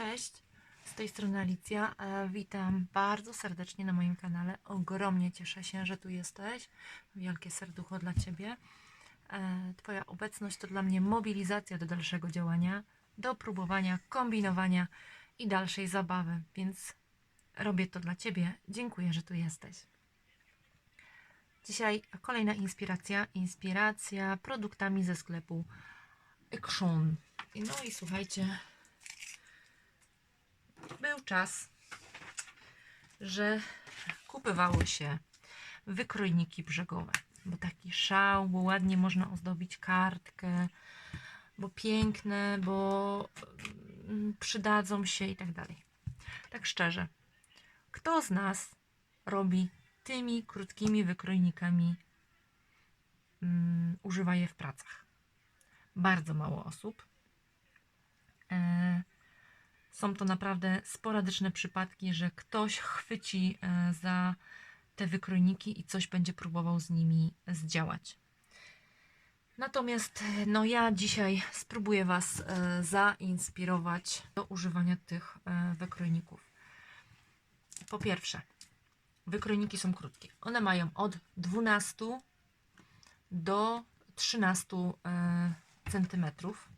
Cześć, z tej strony Alicja. E, Witam bardzo serdecznie na moim kanale. Ogromnie cieszę się, że tu jesteś. Wielkie serducho dla Ciebie. E, Twoja obecność to dla mnie mobilizacja do dalszego działania, do próbowania, kombinowania i dalszej zabawy, więc robię to dla Ciebie. Dziękuję, że tu jesteś. Dzisiaj kolejna inspiracja. Inspiracja produktami ze sklepu Action. No i słuchajcie, czas, że kupywało się wykrojniki brzegowe, bo taki szał, bo ładnie można ozdobić kartkę, bo piękne, bo mm, przydadzą się i tak dalej. Tak szczerze, kto z nas robi tymi krótkimi wykrojnikami, mm, używa je w pracach? Bardzo mało osób. E, są to naprawdę sporadyczne przypadki, że ktoś chwyci e, za te wykrojniki i coś będzie próbował z nimi zdziałać. Natomiast no ja dzisiaj spróbuję Was e, zainspirować do używania tych e, wykrojników. Po pierwsze, wykrojniki są krótkie. One mają od 12 do 13 e, centymetrów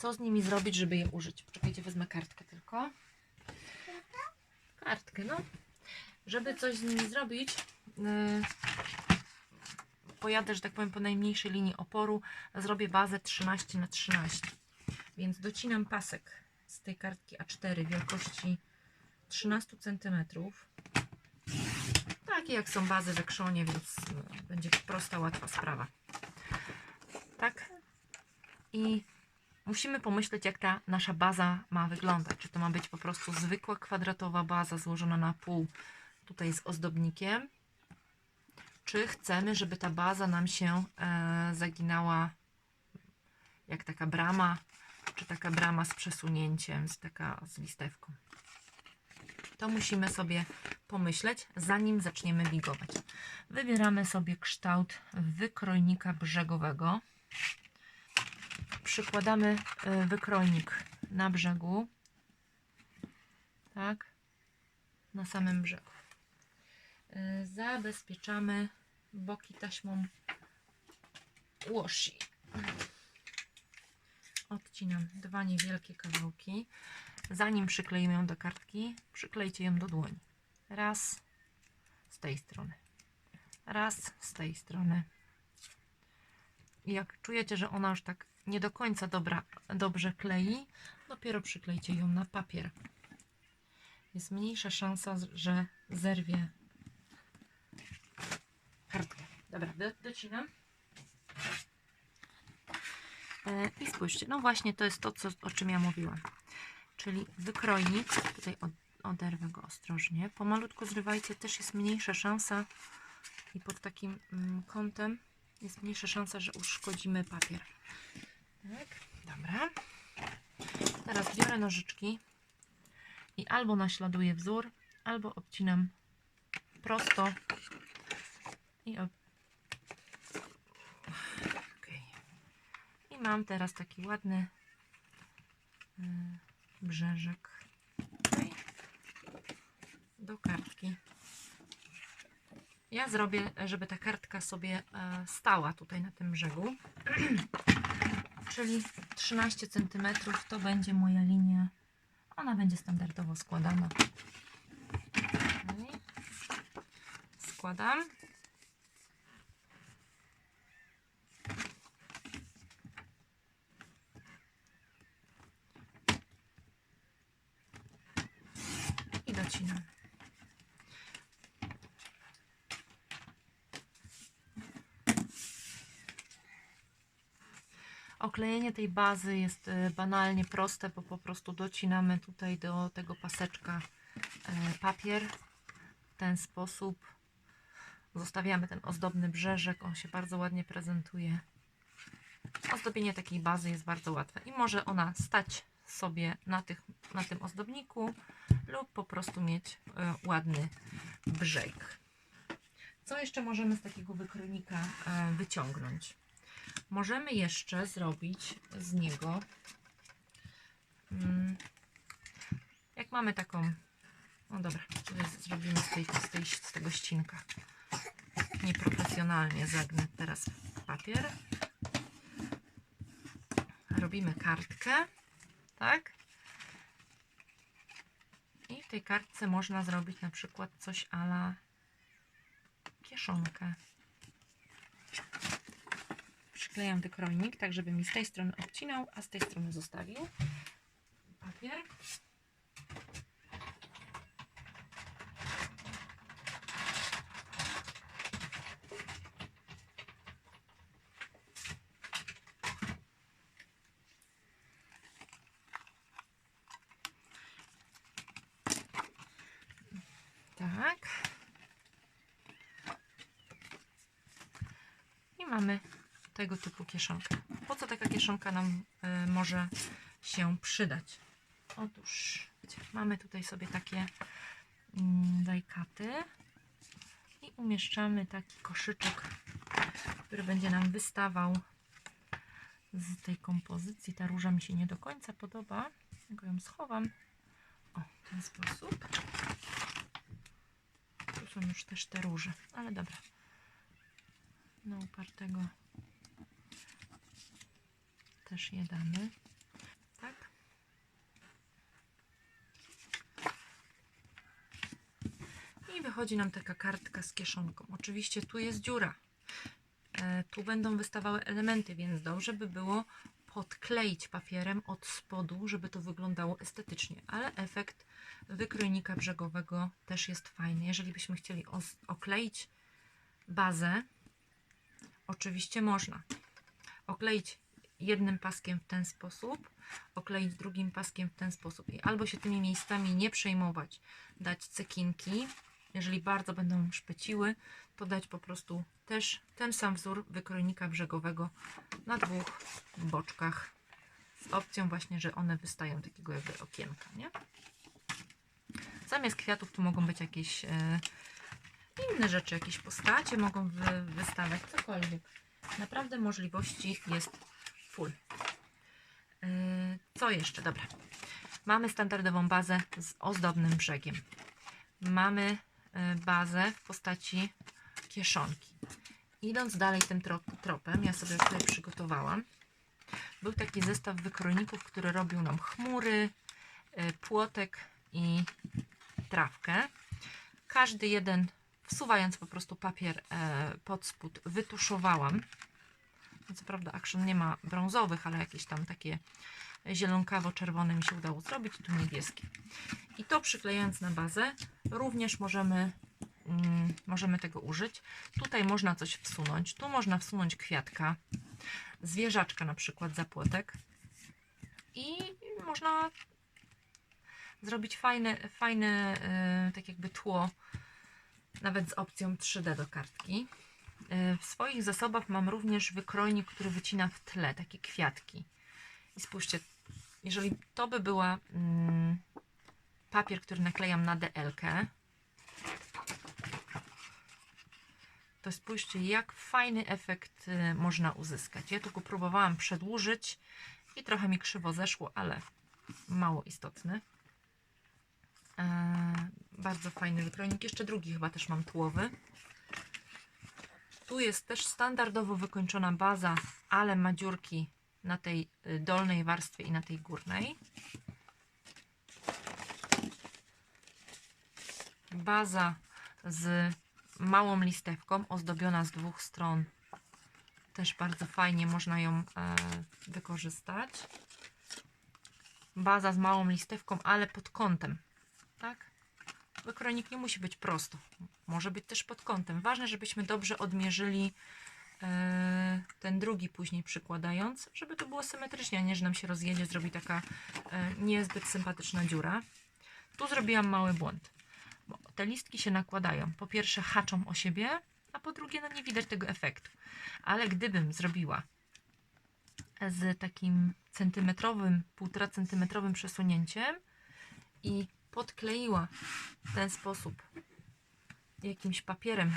co z nimi zrobić, żeby je użyć. Poczekajcie, wezmę kartkę tylko. Kartkę, no. Żeby coś z nimi zrobić, yy, pojadę, że tak powiem, po najmniejszej linii oporu. Zrobię bazę 13 na 13 Więc docinam pasek z tej kartki A4 wielkości 13 cm. Takie jak są bazy w Actionie, więc no, będzie prosta, łatwa sprawa. Tak? I musimy pomyśleć, jak ta nasza baza ma wyglądać. Czy to ma być po prostu zwykła kwadratowa baza złożona na pół, tutaj z ozdobnikiem, czy chcemy, żeby ta baza nam się e, zaginała jak taka brama, czy taka brama z przesunięciem, z taka z listewką. To musimy sobie pomyśleć, zanim zaczniemy bigować. Wybieramy sobie kształt wykrojnika brzegowego przykładamy e, wykrojnik na brzegu. Tak. Na samym brzegu. E, Zabezpieczamy boki taśmą washi. Odcinam dwa niewielkie kawałki. Zanim przykleimy ją do kartki, przyklejcie ją do dłoni. Raz z tej strony. Raz z tej strony. I jak czujecie, że ona już tak nie do końca dobra, dobrze klei, dopiero przyklejcie ją na papier. Jest mniejsza szansa, że zerwie kartkę. Dobra, do, docinam. E, I spójrzcie, no właśnie to jest to, co, o czym ja mówiłam. Czyli wykrojnik, tutaj od, oderwę go ostrożnie. Pomalutku zrywajcie, też jest mniejsza szansa i pod takim mm, kątem jest mniejsza szansa, że uszkodzimy papier. Tak, dobra. Teraz biorę nożyczki i albo naśladuję wzór, albo obcinam prosto i ob... okay. I mam teraz taki ładny y, brzeżek tutaj do kartki. Ja zrobię, żeby ta kartka sobie e, stała tutaj na tym brzegu. Czyli 13 cm to będzie moja linia. Ona będzie standardowo składana. Składam. I docinam. Oklejenie tej bazy jest e, banalnie proste, bo po prostu docinamy tutaj do tego paseczka e, papier. W ten sposób zostawiamy ten ozdobny brzeżek. On się bardzo ładnie prezentuje. Ozdobienie takiej bazy jest bardzo łatwe i może ona stać sobie na, tych, na tym ozdobniku lub po prostu mieć e, ładny brzeg. Co jeszcze możemy z takiego wykrojnika wyciągnąć? Możemy jeszcze zrobić z niego mm, Jak mamy taką, no dobra, zrobimy z, tej, z, tej, z tego ścinka. Nieprofesjonalnie zagnę teraz papier. Robimy kartkę, tak? I w tej kartce można zrobić na przykład coś ala kieszonkę. Przyklejam wykrojnik, tak żeby mi z tej strony obcinał, a z tej strony zostawił papier. Tak. I mamy tego typu kieszonkę. Po co taka kieszonka nam y, może się przydać? Otóż mamy tutaj sobie takie mm, dajkaty i umieszczamy taki koszyczek, który będzie nam wystawał z tej kompozycji. Ta róża mi się nie do końca podoba, tylko ją schowam. O, w ten sposób. Tu są już też te róże, ale dobra. Na upartego też je damy. Tak. I wychodzi nam taka kartka z kieszonką. Oczywiście tu jest dziura. E, tu będą wystawały elementy, więc dobrze by było podkleić papierem od spodu, żeby to wyglądało estetycznie, ale efekt wykrojnika brzegowego też jest fajny. Jeżeli byśmy chcieli okleić bazę, oczywiście można. Okleić jednym paskiem w ten sposób, okleić drugim paskiem w ten sposób i albo się tymi miejscami nie przejmować, dać cekinki, jeżeli bardzo będą szpeciły, to dać po prostu też ten sam wzór wykrojnika brzegowego na dwóch boczkach z opcją właśnie, że one wystają takiego jakby okienka, nie? Zamiast kwiatów tu mogą być jakieś e, inne rzeczy, jakieś postacie mogą wy, wystawać, cokolwiek. Naprawdę możliwości jest full. E, co jeszcze? Dobra. Mamy standardową bazę z ozdobnym brzegiem. Mamy e, bazę w postaci kieszonki. Idąc dalej tym tro tropem, ja sobie tutaj przygotowałam. Był taki zestaw wykrojników, który robił nam chmury, e, płotek i trawkę. Każdy jeden, wsuwając po prostu papier pod spód, wytuszowałam. Co prawda action nie ma brązowych, ale jakieś tam takie zielonkawo-czerwone mi się udało zrobić, tu niebieskie. I to przyklejając na bazę, również możemy, mm, możemy tego użyć. Tutaj można coś wsunąć, tu można wsunąć kwiatka, zwierzaczka na przykład za płotek i można zrobić fajne, fajne yy, tak jakby tło, nawet z opcją 3D do kartki. Yy, w swoich zasobach mam również wykrojnik, który wycina w tle takie kwiatki. I spójrzcie, jeżeli to by była mm, papier, który naklejam na DL-kę, to spójrzcie, jak fajny efekt y, można uzyskać. Ja go próbowałam przedłużyć i trochę mi krzywo zeszło, ale mało istotny. E, bardzo fajny wykrojnik. Jeszcze drugi chyba też mam tłowy. Tu jest też standardowo wykończona baza, ale ma dziurki na tej y, dolnej warstwie i na tej górnej. Baza z małą listewką, ozdobiona z dwóch stron. Też bardzo fajnie można ją e, wykorzystać. Baza z małą listewką, ale pod kątem. Tak? Wykronik nie musi być prosto. Może być też pod kątem. Ważne, żebyśmy dobrze odmierzyli e, ten drugi później przykładając, żeby to było symetrycznie, a nie, że nam się rozjedzie, zrobi taka e, niezbyt sympatyczna dziura. Tu zrobiłam mały błąd, bo te listki się nakładają. Po pierwsze haczą o siebie, a po drugie no nie widać tego efektu. Ale gdybym zrobiła z takim centymetrowym, półtora centymetrowym przesunięciem i podkleiła w ten sposób jakimś papierem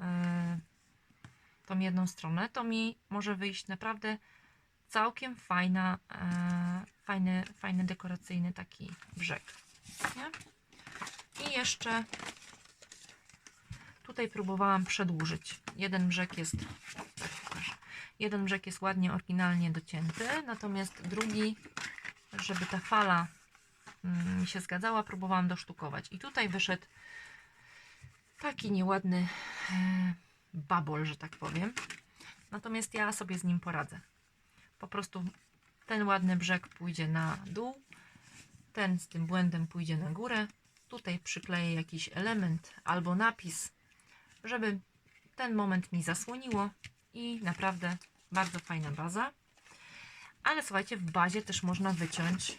e, tą jedną stronę, to mi może wyjść naprawdę całkiem fajna, e, fajny, fajny dekoracyjny taki brzeg. Nie? I jeszcze tutaj próbowałam przedłużyć. Jeden brzeg jest jeden brzeg jest ładnie, oryginalnie docięty, natomiast drugi, żeby ta fala mi się zgadzała, próbowałam dosztukować. I tutaj wyszedł taki nieładny e, babol, że tak powiem. Natomiast ja sobie z nim poradzę. Po prostu ten ładny brzeg pójdzie na dół, ten z tym błędem pójdzie na górę. Tutaj przykleję jakiś element albo napis, żeby ten moment mi zasłoniło i naprawdę bardzo fajna baza. Ale słuchajcie, w bazie też można wyciąć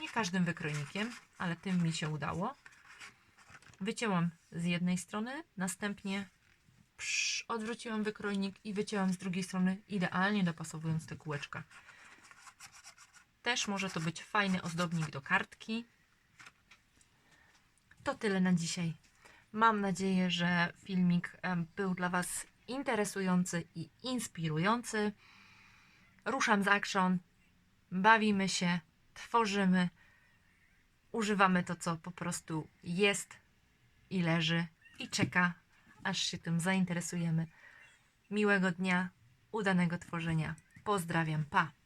nie każdym wykrojnikiem, ale tym mi się udało. Wycięłam z jednej strony, następnie odwróciłam wykrojnik i wycięłam z drugiej strony, idealnie dopasowując te kółeczka. Też może to być fajny ozdobnik do kartki. To tyle na dzisiaj. Mam nadzieję, że filmik był dla Was interesujący i inspirujący. Ruszam z action, bawimy się, tworzymy, używamy to, co po prostu jest i leży i czeka, aż się tym zainteresujemy. Miłego dnia, udanego tworzenia. Pozdrawiam, pa!